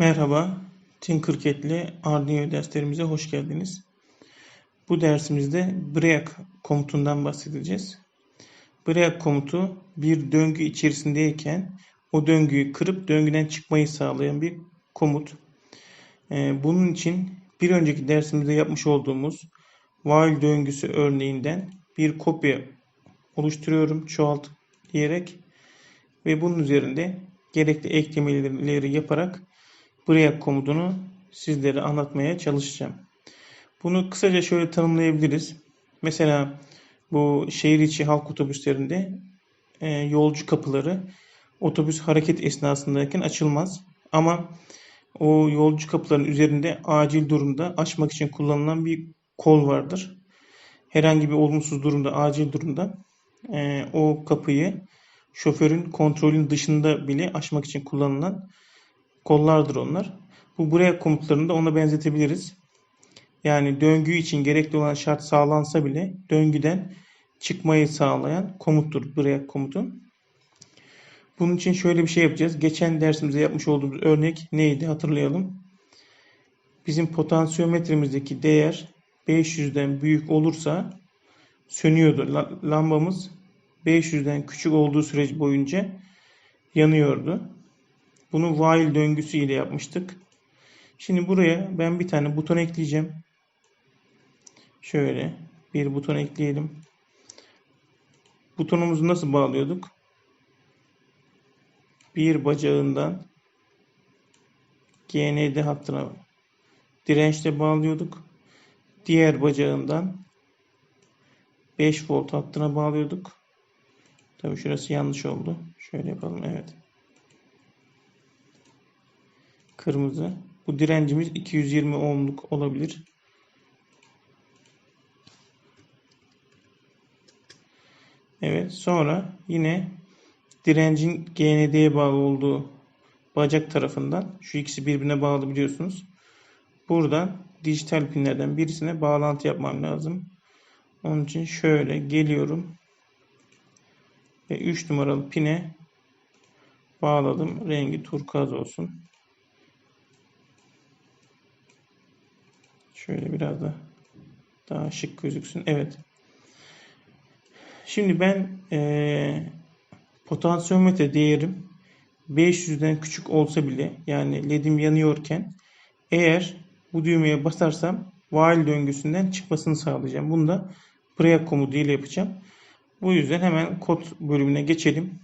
Merhaba, Tinkercad'li Arduino derslerimize hoş geldiniz. Bu dersimizde break komutundan bahsedeceğiz. Break komutu bir döngü içerisindeyken o döngüyü kırıp döngüden çıkmayı sağlayan bir komut. Ee, bunun için bir önceki dersimizde yapmış olduğumuz while döngüsü örneğinden bir kopya oluşturuyorum çoğalt diyerek ve bunun üzerinde gerekli eklemeleri yaparak buraya komutunu sizlere anlatmaya çalışacağım. Bunu kısaca şöyle tanımlayabiliriz. Mesela bu şehir içi halk otobüslerinde e, yolcu kapıları otobüs hareket esnasındayken açılmaz. Ama o yolcu kapıların üzerinde acil durumda açmak için kullanılan bir kol vardır. Herhangi bir olumsuz durumda, acil durumda e, o kapıyı şoförün kontrolün dışında bile açmak için kullanılan kollardır onlar. Bu buraya komutlarını da ona benzetebiliriz. Yani döngü için gerekli olan şart sağlansa bile döngüden çıkmayı sağlayan komuttur buraya komutun. Bunun için şöyle bir şey yapacağız. Geçen dersimizde yapmış olduğumuz örnek neydi hatırlayalım. Bizim potansiyometremizdeki değer 500'den büyük olursa sönüyordu. Lambamız 500'den küçük olduğu süreç boyunca yanıyordu. Bunu while döngüsü ile yapmıştık. Şimdi buraya ben bir tane buton ekleyeceğim. Şöyle bir buton ekleyelim. Butonumuzu nasıl bağlıyorduk? Bir bacağından GND hattına dirençle bağlıyorduk. Diğer bacağından 5 volt hattına bağlıyorduk. Tabii şurası yanlış oldu. Şöyle yapalım. Evet. Kırmızı. Bu direncimiz 220 ohmluk olabilir. Evet. Sonra yine direncin GND'ye bağlı olduğu bacak tarafından şu ikisi birbirine bağlı biliyorsunuz. Buradan dijital pinlerden birisine bağlantı yapmam lazım. Onun için şöyle geliyorum. Ve 3 numaralı pine bağladım. Rengi turkuaz olsun. Şöyle biraz da daha şık gözüksün. Evet. Şimdi ben e, potansiyometre değerim 500'den küçük olsa bile yani ledim yanıyorken eğer bu düğmeye basarsam while döngüsünden çıkmasını sağlayacağım. Bunu da break komutu ile yapacağım. Bu yüzden hemen kod bölümüne geçelim.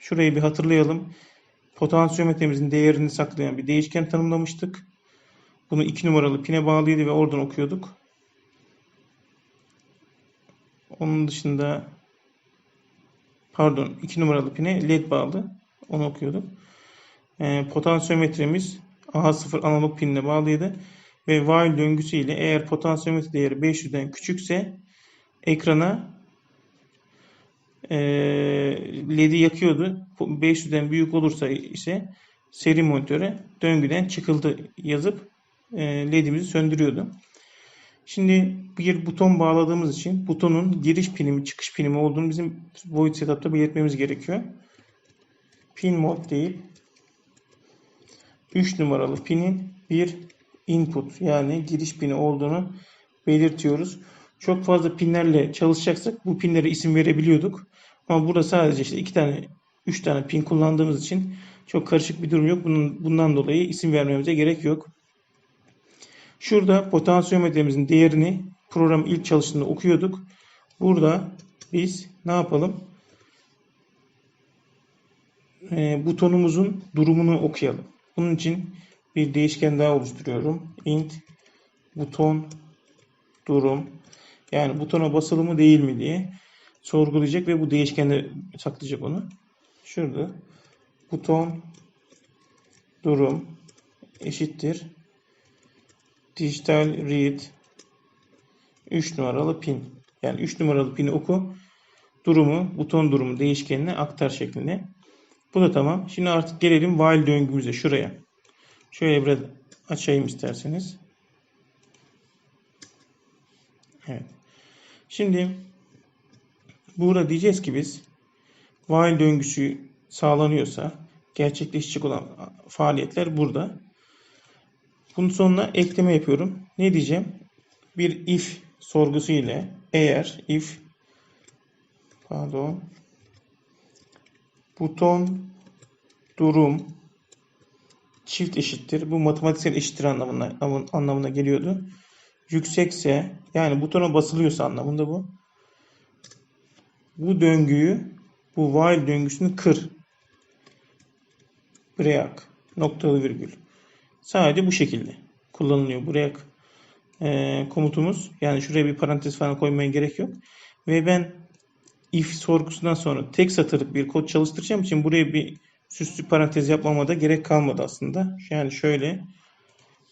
Şurayı bir hatırlayalım. Potansiyometremizin değerini saklayan bir değişken tanımlamıştık. Bunu 2 numaralı pine bağlıydı ve oradan okuyorduk. Onun dışında pardon 2 numaralı pine led bağlı. Onu okuyorduk. E, potansiyometremiz A0 analog pinle bağlıydı. Ve while döngüsü ile eğer potansiyometre değeri 500'den küçükse ekrana e, LED'i yakıyordu. 500'den büyük olursa ise seri monitöre döngüden çıkıldı yazıp LED'imizi söndürüyordu. Şimdi bir buton bağladığımız için butonun giriş pinimi çıkış pinimi olduğunu bizim void setup'ta belirtmemiz gerekiyor. Pin mod deyip 3 numaralı pinin bir input yani giriş pini olduğunu belirtiyoruz. Çok fazla pinlerle çalışacaksak bu pinlere isim verebiliyorduk. Ama burada sadece işte iki tane, üç tane pin kullandığımız için çok karışık bir durum yok. Bunun, bundan dolayı isim vermemize gerek yok. Şurada potansiyometremizin değerini program ilk çalıştığında okuyorduk. Burada biz ne yapalım? E, butonumuzun durumunu okuyalım. Bunun için bir değişken daha oluşturuyorum. int buton durum yani butona basılı mı değil mi diye sorgulayacak ve bu değişkende saklayacak onu. Şurada buton durum eşittir dijital read 3 numaralı pin. Yani 3 numaralı pini oku. Durumu, buton durumu değişkenine aktar şeklinde. Bu da tamam. Şimdi artık gelelim while döngümüze şuraya. Şöyle biraz açayım isterseniz. Evet. Şimdi burada diyeceğiz ki biz while döngüsü sağlanıyorsa gerçekleşecek olan faaliyetler burada. Bunun sonuna ekleme yapıyorum. Ne diyeceğim? Bir if sorgusu ile eğer if pardon buton durum çift eşittir. Bu matematiksel eşittir anlamına, anlamına geliyordu. Yüksekse yani butona basılıyorsa anlamında bu. Bu döngüyü bu while döngüsünü kır. Break noktalı virgül. Sadece bu şekilde kullanılıyor. Buraya e, komutumuz yani şuraya bir parantez falan koymaya gerek yok. Ve ben if sorgusundan sonra tek satırlık bir kod çalıştıracağım için buraya bir süslü parantez yapmama da gerek kalmadı aslında. Yani şöyle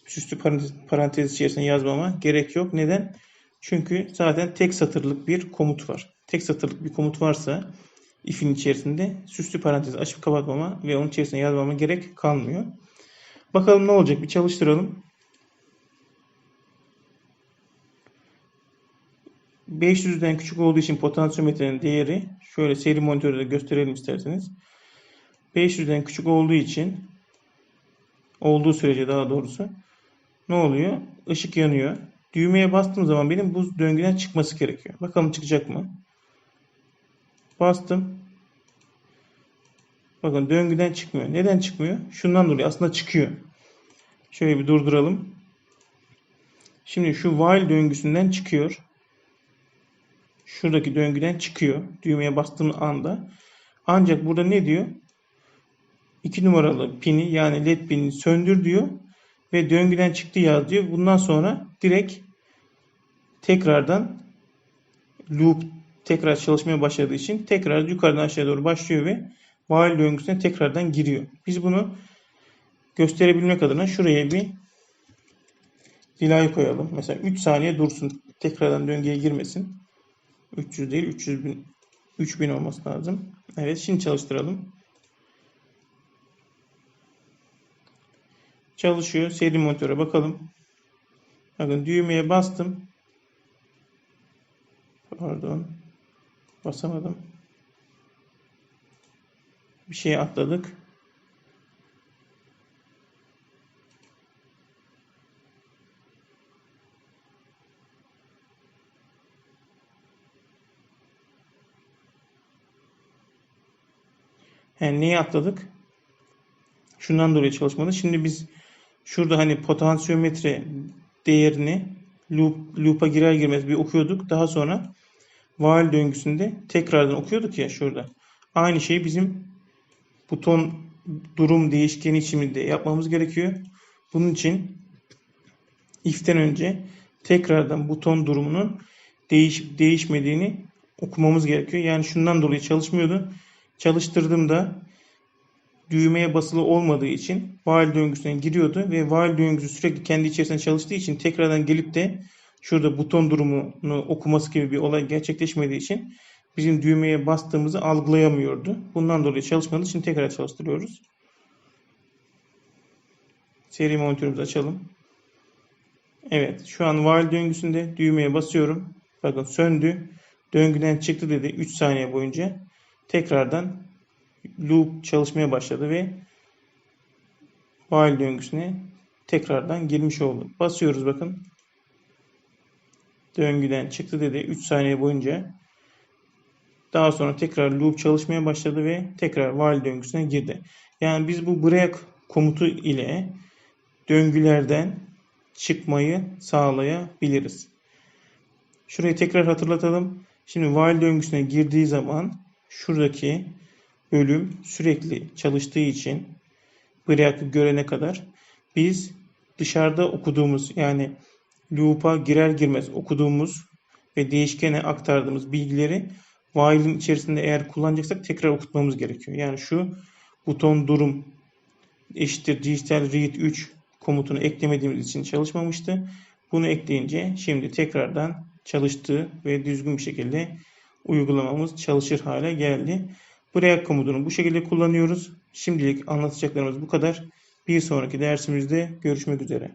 süslü parantez, parantez içerisine yazmama gerek yok. Neden? Çünkü zaten tek satırlık bir komut var. Tek satırlık bir komut varsa if'in içerisinde süslü parantez açıp kapatmama ve onun içerisine yazmama gerek kalmıyor. Bakalım ne olacak bir çalıştıralım. 500'den küçük olduğu için potansiyometrenin değeri şöyle seri monitörde gösterelim isterseniz. 500'den küçük olduğu için olduğu sürece daha doğrusu ne oluyor? Işık yanıyor. Düğmeye bastığım zaman benim bu döngüden çıkması gerekiyor. Bakalım çıkacak mı? Bastım. Bakın döngüden çıkmıyor. Neden çıkmıyor? Şundan dolayı aslında çıkıyor. Şöyle bir durduralım. Şimdi şu while döngüsünden çıkıyor. Şuradaki döngüden çıkıyor. Düğmeye bastığım anda. Ancak burada ne diyor? 2 numaralı pini yani led pinini söndür diyor. Ve döngüden çıktı yaz diyor. Bundan sonra direkt tekrardan loop tekrar çalışmaya başladığı için tekrar yukarıdan aşağıya doğru başlıyor ve while döngüsüne tekrardan giriyor. Biz bunu gösterebilmek adına şuraya bir delay koyalım. Mesela 3 saniye dursun. Tekrardan döngüye girmesin. 300 değil 300 bin 3000 olması lazım. Evet şimdi çalıştıralım. Çalışıyor. Seri monitöre bakalım. Bakın düğmeye bastım. Pardon. Basamadım. Bir şey atladık. Yani neyi atladık? Şundan dolayı çalışmadı. Şimdi biz şurada hani potansiyometre değerini loop, loop'a girer girmez bir okuyorduk. Daha sonra while döngüsünde tekrardan okuyorduk ya şurada. Aynı şeyi bizim buton durum değişkeni içinde yapmamız gerekiyor. Bunun için if'ten önce tekrardan buton durumunun değiş, değişmediğini okumamız gerekiyor. Yani şundan dolayı çalışmıyordu. Çalıştırdığımda düğmeye basılı olmadığı için while döngüsüne giriyordu ve while döngüsü sürekli kendi içerisinde çalıştığı için tekrardan gelip de şurada buton durumunu okuması gibi bir olay gerçekleşmediği için bizim düğmeye bastığımızı algılayamıyordu. Bundan dolayı çalışmadığı için tekrar çalıştırıyoruz. Seri monitörümüzü açalım. Evet şu an while döngüsünde düğmeye basıyorum. Bakın söndü. Döngüden çıktı dedi 3 saniye boyunca. Tekrardan loop çalışmaya başladı ve while döngüsüne tekrardan girmiş oldu. Basıyoruz bakın. Döngüden çıktı dedi 3 saniye boyunca. Daha sonra tekrar loop çalışmaya başladı ve tekrar while döngüsüne girdi. Yani biz bu break komutu ile döngülerden çıkmayı sağlayabiliriz. Şurayı tekrar hatırlatalım. Şimdi while döngüsüne girdiği zaman şuradaki bölüm sürekli çalıştığı için break'ı görene kadar biz dışarıda okuduğumuz yani loop'a girer girmez okuduğumuz ve değişkene aktardığımız bilgileri while'in içerisinde eğer kullanacaksak tekrar okutmamız gerekiyor. Yani şu buton durum eşittir digital read 3 komutunu eklemediğimiz için çalışmamıştı. Bunu ekleyince şimdi tekrardan çalıştı ve düzgün bir şekilde uygulamamız çalışır hale geldi. Break komutunu bu şekilde kullanıyoruz. Şimdilik anlatacaklarımız bu kadar. Bir sonraki dersimizde görüşmek üzere.